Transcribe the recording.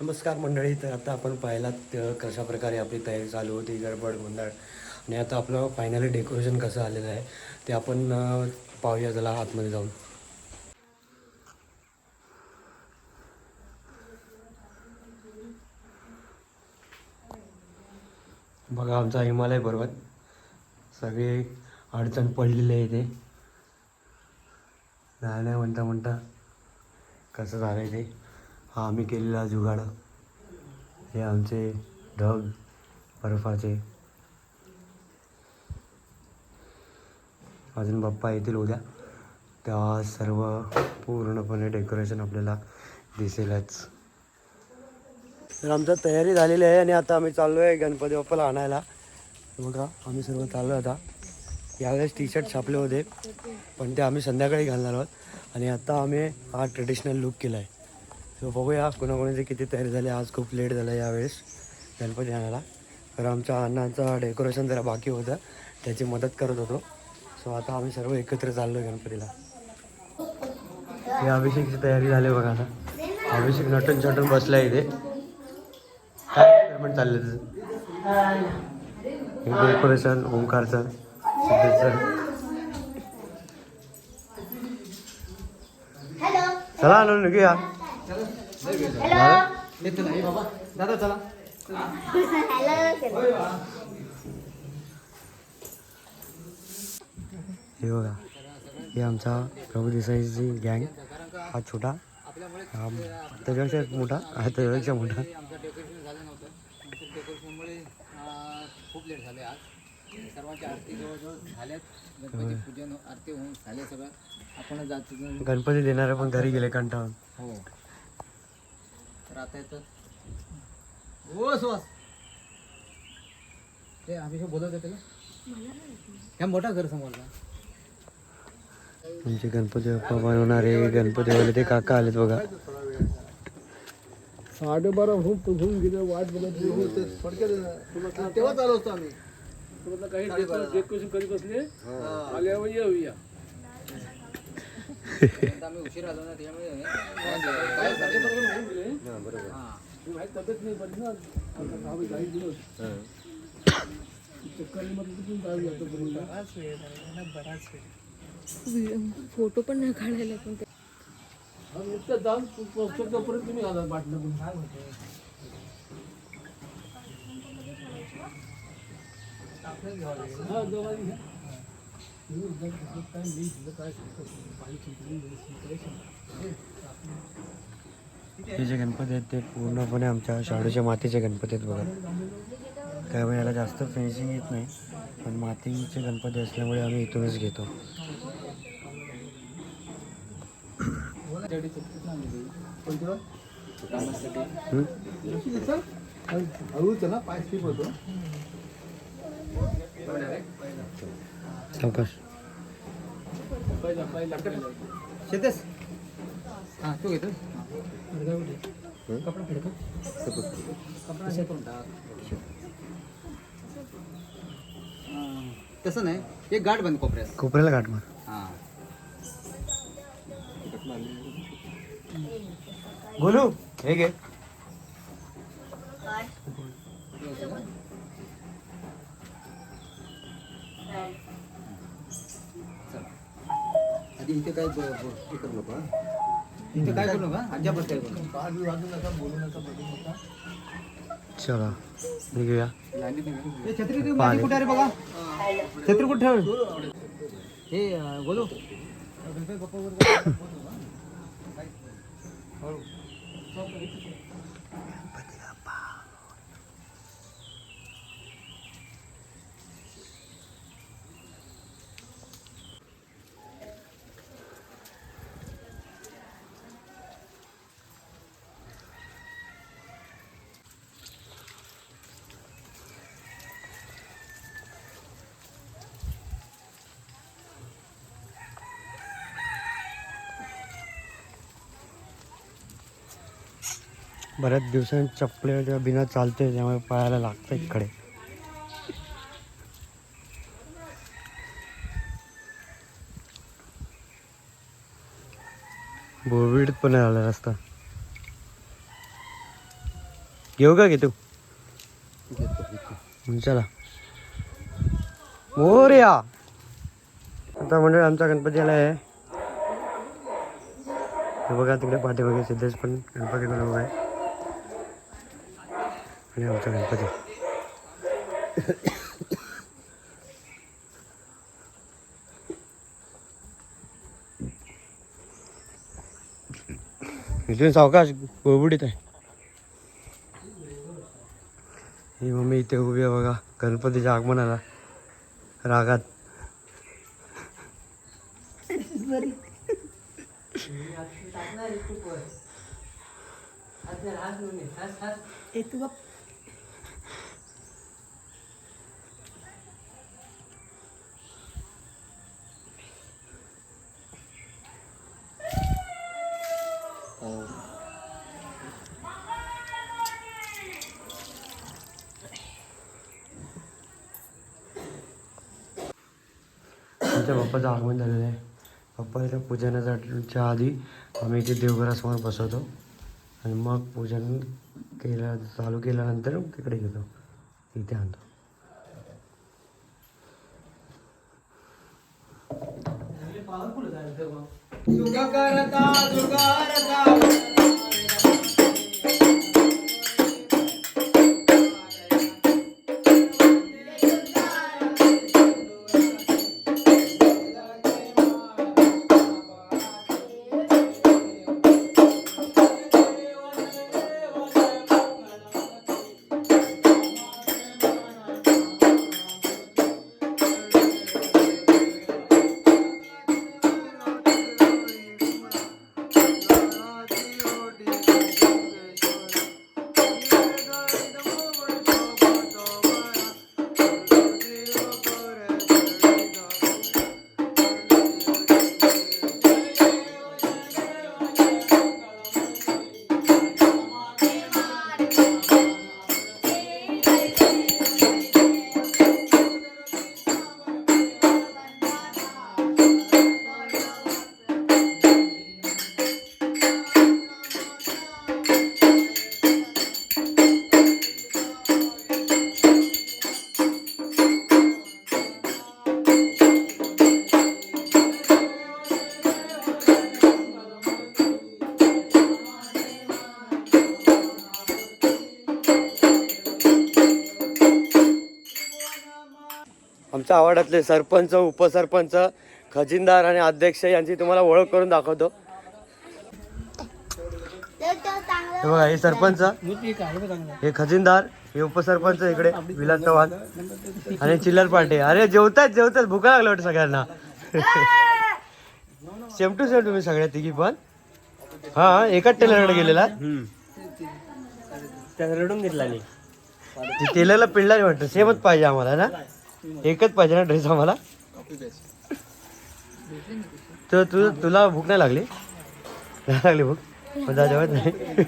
नमस्कार मंडळी तर आता आपण पाहिलात अ, कशा प्रकारे आपली तयारी चालू होती गडबड गोंधळ आणि आता आपलं फायनली डेकोरेशन कसं आलेलं आहे ते आपण पाहूया त्याला आतमध्ये जाऊन. बघा आमचा हिमालय पर्वत. सगळे अडचण पडलेले आहे इथे. नाही नाही म्हणता म्हणता कसं झालं आहे ते हा आम्ही केलेला जुगाड हे आमचे ढग बर्फाचे. अजून बाप्पा येतील उद्या. तेव्हा सर्व पूर्णपणे डेकोरेशन आपल्याला दिसेलच. तर आमचं तयारी झालेली आहे आणि आता आम्ही चाललो आहे गणपती बाप्पाला आणायला. बघा आम्ही सर्व चाललो आता. यावेळेस टी शर्ट छापले होते पण ते आम्ही संध्याकाळी घालणार आहोत. आणि आता आम्ही हा ट्रेडिशनल लुक केला आहे सो बघूया कोणाकोणाची किती तयारी झाली. आज खूप लेट झालं यावेळेस गणपती आणायला. तर आमच्या अन्नाचं डेकोरेशन जरा बाकी होतं. त्याची मदत करत होतो. सो आता आम्ही सर्व एकत्र चाललो गणपतीला. हे अभिषेकची तयारी झाली बघा आता. अभिषेक नटून चटून बसला इथे. एक्सपेरिमेंट चाललं हे डेकोरेशन ओंकारचं चला आलो निघूया. दादा चला हे बघा हे आमचा प्रभू देसाईची गँग. हा छोटा. त्याच्यापेक्षा मोठा हा त्याच्यापेक्षा मोठा आमचं डेकोरेशन झालं नव्हतं आमचं डेकोरेशनमुळे अं, खूप लेट झाले आज. सर्वांची आरती जवळजवळ झाल्यात. गणपती पूजन आरती होऊन झाले सगळं. आपण जातो गणपती देणारे पण घरी गेले कंटाळून. हो. तर आता येतं हो सुहास. ते अभिषेक बोलत होते त्याला ह्या मोठा घर समोरचा. आमचे गणपती बाप्पा बनवणारे गणपतीवाले ते काका आलेत बघा. साडेबारा होऊन होऊन गेले वाट बघत तेव्हाच आलो होतो आम्ही. काही डेकोरेशन करीत बसले आल्यावर येऊया. आम्ही उशीर आलो ना त्यामुळे काय साडेबारा होऊन गेले. माहिती तब्येत नाही बरी ना? काही दिवस. फोटो पण नाही काढायला पण ते जाऊन तुम्ही बाटलं हा दोघांनी घ्या. काय दिलं काय पाणी हे जे गणपती आहेत ते पूर्णपणे आमच्या शाडूच्या मातीचे गणपती आहेत बघा. त्यामुळे याला जास्त फिनिशिंग येत नाही पण मातीचे गणपती असल्यामुळे आम्ही इथूनच घेतो. हळूच ना पाय स्लिप होतो. सावकाश पहिला पहिला शेतेस? हां तू घेतो कपडा फेडका कपडा हे करून टाक. हां, तसं नाही एक गाठ बंद कोपऱ्यात. कोपऱ्याला गाठ मार. हां. गोलू हे घे आधी इथे काय ब- ब- हे करू नका इथे काय करू नका काय करू नका चला निघूया हे छत्री ती माझी कुठे आहे रे बघा छत्री कुठे ठेव हे अं, बोलू Todo बऱ्याच दिवसांनी चपले बिना चालते त्यामुळे पायाला लागतं इकडे. बोरविड पण आला रस्ता. घेऊ का घे तू? मग चला. मोर्या आता म्हणजे आमचा गणपती आला आहे. हे बघा तिकडे पाठीमागे सिद्धेश पण गणपती बनवू आहे. आणि आमचा गणपती इथून सावकाश बोबडीत आहे ही मम्मी इथे उभी आहे बघा गणपतीच्या आगमनाला रागात आमच्या बाप्पाचं आगमन झालेलं आहे. बाप्पाच्या पूजनाच्या आधी आम्ही इथे देवघरासमोर बसवतो. आणि मग पूजन केल्या चालू केल्यानंतर तिकडे घेतो इथे आणतो. आमच्या आवडातले सरपंच उपसरपंच खजिनदार आणि अध्यक्ष यांची तुम्हाला ओळख करून दाखवतो. हे बघा हे सरपंच हे खजिनदार हे उपसरपंच इकडे विलास चव्हाण आणि चिल्लर पाटे अरे जेवतात जेवतात भुका लागलं वाटतं सगळ्यांना. सेम टू सेम तुम्ही सगळ्या तिघी पण. हा एकाच टेलरकडे गेलेला. रडून घेतला नाही टेलरला पिळला नाही वाटतं. सेमच पाहिजे आम्हाला ना? एकच पाहिजे ना ड्रेस आम्हाला? तर तू तुला भूक नाही लागली? नाही लागली भूक? पण जेवत नाही.